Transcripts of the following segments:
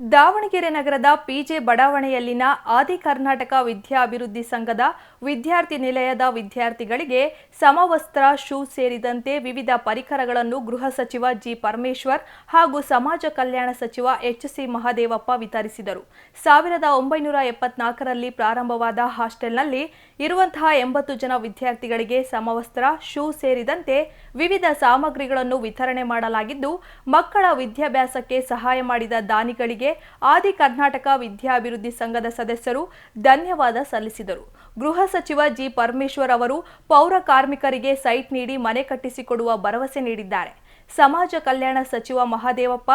ದಾವಣಗೆರೆ ನಗರದ ಪಿಜೆ ಬಡಾವಣೆಯಲ್ಲಿನ ಆದಿ ಕರ್ನಾಟಕ ವಿದ್ಯಾಭಿವೃದ್ಧಿ ಸಂಘದ ವಿದ್ಯಾರ್ಥಿ ನಿಲಯದ ವಿದ್ಯಾರ್ಥಿಗಳಿಗೆ ಸಮವಸ್ತ್ರ, ಶೂ ಸೇರಿದಂತೆ ವಿವಿಧ ಪರಿಕರಗಳನ್ನು ಗೃಹ ಸಚಿವ ಜಿ ಪರಮೇಶ್ವರ್ ಹಾಗೂ ಸಮಾಜ ಕಲ್ಯಾಣ ಸಚಿವ ಎಚ್ ಸಿ ಮಹದೇವಪ್ಪ ವಿತರಿಸಿದರು. ಸಾವಿರದ ಒಂಬೈನೂರ ಎಪ್ಪತ್ನಾಲ್ಕರಲ್ಲಿ ಪ್ರಾರಂಭವಾದ ಹಾಸ್ಟೆಲ್ನಲ್ಲಿ ಇರುವಂತಹ ಎಂಬತ್ತು ಜನ ವಿದ್ಯಾರ್ಥಿಗಳಿಗೆ ಸಮವಸ್ತ್ರ, ಶೂ ಸೇರಿದಂತೆ ವಿವಿಧ ಸಾಮಗ್ರಿಗಳನ್ನು ವಿತರಣೆ ಮಾಡಲಾಗಿದ್ದು, ಮಕ್ಕಳ ವಿದ್ಯಾಭ್ಯಾಸಕ್ಕೆ ಸಹಾಯ ಮಾಡಿದ ದಾನಿಗಳಿಗೆ ಆದಿ ಕರ್ನಾಟಕ ವಿದ್ಯಾಭಿವೃದ್ಧಿ ಸಂಘದ ಸದಸ್ಯರು ಧನ್ಯವಾದ ಸಲ್ಲಿಸಿದರು. ಗೃಹ ಸಚಿವ ಜಿ ಪರಮೇಶ್ವರ್ ಅವರು ಪೌರ ಕಾರ್ಮಿಕರಿಗೆ ಸೈಟ್ ನೀಡಿ ಮನೆ ಕಟ್ಟಿಸಿಕೊಡುವ ಭರವಸೆ ನೀಡಿದ್ದಾರೆ. ಸಮಾಜ ಕಲ್ಯಾಣ ಸಚಿವ ಮಹಾದೇವಪ್ಪ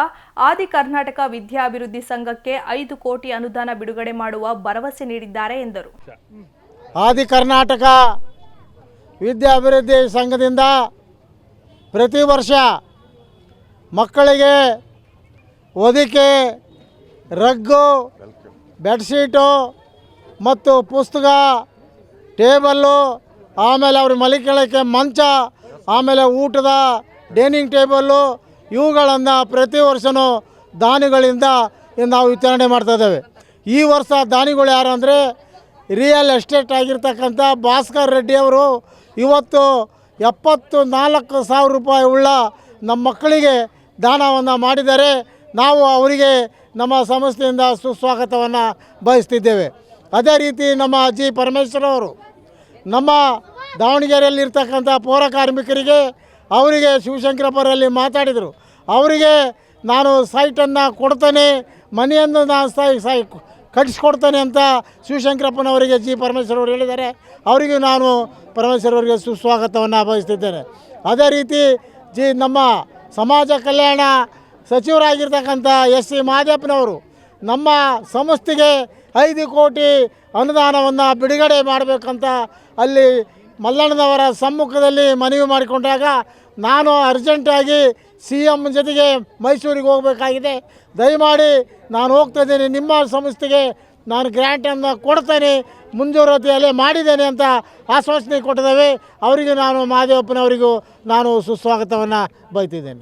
ಆದಿ ಕರ್ನಾಟಕ ವಿದ್ಯಾಭಿವೃದ್ಧಿ ಸಂಘಕ್ಕೆ ಐದು ಕೋಟಿ ಅನುದಾನ ಬಿಡುಗಡೆ ಮಾಡುವ ಭರವಸೆ ನೀಡಿದ್ದಾರೆ ಎಂದರು. ಆದಿ ಕರ್ನಾಟಕ ವಿದ್ಯಾಭಿವೃದ್ಧಿ ಸಂಘದಿಂದ ಪ್ರತಿ ವರ್ಷ ಮಕ್ಕಳಿಗೆ ಹೊದಿಕೆ ರಗ್ಗು, ಬೆಡ್ಶೀಟು ಮತ್ತು ಪುಸ್ತಕ, ಟೇಬಲ್ಲು, ಆಮೇಲೆ ಅವ್ರ ಮಲಿಕೊಳ್ಳೋಕ್ಕೆ ಮಂಚ, ಆಮೇಲೆ ಊಟದ ಡೈನಿಂಗ್ ಟೇಬಲ್ಲು, ಇವುಗಳನ್ನು ಪ್ರತಿ ವರ್ಷವೂ ದಾನಿಗಳಿಂದ ನಾವು ವಿತರಣೆ ಮಾಡ್ತಾ ಇದ್ದೇವೆ. ಈ ವರ್ಷ ದಾನಿಗಳು ಯಾರು ಅಂದರೆ ರಿಯಲ್ ಎಸ್ಟೇಟ್ ಆಗಿರ್ತಕ್ಕಂಥ ಭಾಸ್ಕರ್ ರೆಡ್ಡಿ ಅವರು ಇವತ್ತು ಎಪ್ಪತ್ತು ನಾಲ್ಕು ಸಾವಿರ ರೂಪಾಯಿ ಉಳ್ಳ ನಮ್ಮ ಮಕ್ಕಳಿಗೆ ದಾನವನ್ನು ಮಾಡಿದ್ದಾರೆ. ನಾವು ಅವರಿಗೆ ನಮ್ಮ ಸಂಸ್ಥೆಯಿಂದ ಸುಸ್ವಾಗತವನ್ನು ಬಯಸ್ತಿದ್ದೇವೆ. ಅದೇ ರೀತಿ ನಮ್ಮ ಜಿ ಪರಮೇಶ್ವರ ಅವರು ನಮ್ಮ ದಾವಣಗೆರೆಯಲ್ಲಿರ್ತಕ್ಕಂಥ ಪೌರ ಕಾರ್ಮಿಕರಿಗೆ ಅವರಿಗೆ ಶಿವಶಂಕರಪ್ಪರಲ್ಲಿ ಮಾತಾಡಿದರು. ಅವರಿಗೆ ನಾನು ಸೈಟನ್ನು ಕೊಡ್ತೇನೆ, ಮನೆಯನ್ನು ನಾನು ಸೈ ಸೈ ಕಟ್ಟಿಸ್ಕೊಡ್ತೇನೆ ಅಂತ ಶಿವಶಂಕರಪ್ಪನವರಿಗೆ ಜಿ ಪರಮೇಶ್ವರ ಅವರು ಹೇಳಿದ್ದಾರೆ. ಅವರಿಗೂ ನಾನು ಪರಮೇಶ್ವರ ಅವರಿಗೆ ಸುಸ್ವಾಗತವನ್ನು ಬಯಸ್ತಿದ್ದೇನೆ. ಅದೇ ರೀತಿ ಜಿ ನಮ್ಮ ಸಮಾಜ ಕಲ್ಯಾಣ ಸಚಿವರಾಗಿರ್ತಕ್ಕಂಥ ಎಸ್ ಸಿ ಮಾದೇಪ್ಪನವರು ನಮ್ಮ ಸಂಸ್ಥೆಗೆ ಐದು ಕೋಟಿ ಅನುದಾನವನ್ನು ಬಿಡುಗಡೆ ಮಾಡಬೇಕಂತ ಅಲ್ಲಿ ಮಲ್ಲಣ್ಣನವರ ಸಮ್ಮುಖದಲ್ಲಿ ಮನವಿ ಮಾಡಿಕೊಂಡಾಗ ನಾನು ಅರ್ಜೆಂಟಾಗಿ ಸಿ ಎಂ ಜೊತೆಗೆ ಮೈಸೂರಿಗೆ ಹೋಗಬೇಕಾಗಿದೆ. ದಯಮಾಡಿ ನಾನು ಹೋಗ್ತಾ ಇದ್ದೀನಿ. ನಿಮ್ಮ ಸಂಸ್ಥೆಗೆ ನಾನು ಗ್ರ್ಯಾಂಟನ್ನು ಕೊಡ್ತೇನೆ. ಮುಂಜೂರತೆಯಲ್ಲೇ ಮಾಡಿದ್ದೇನೆ ಅಂತ ಆಶ್ವಾಸನೆ ಕೊಟ್ಟಿದ್ದಾವೆ. ಅವರಿಗೂ ನಾನು ಮಹಾದೇವಪ್ಪನವರಿಗೂ ನಾನು ಸುಸ್ವಾಗತವನ್ನು ಬಯತಿದ್ದೇನೆ.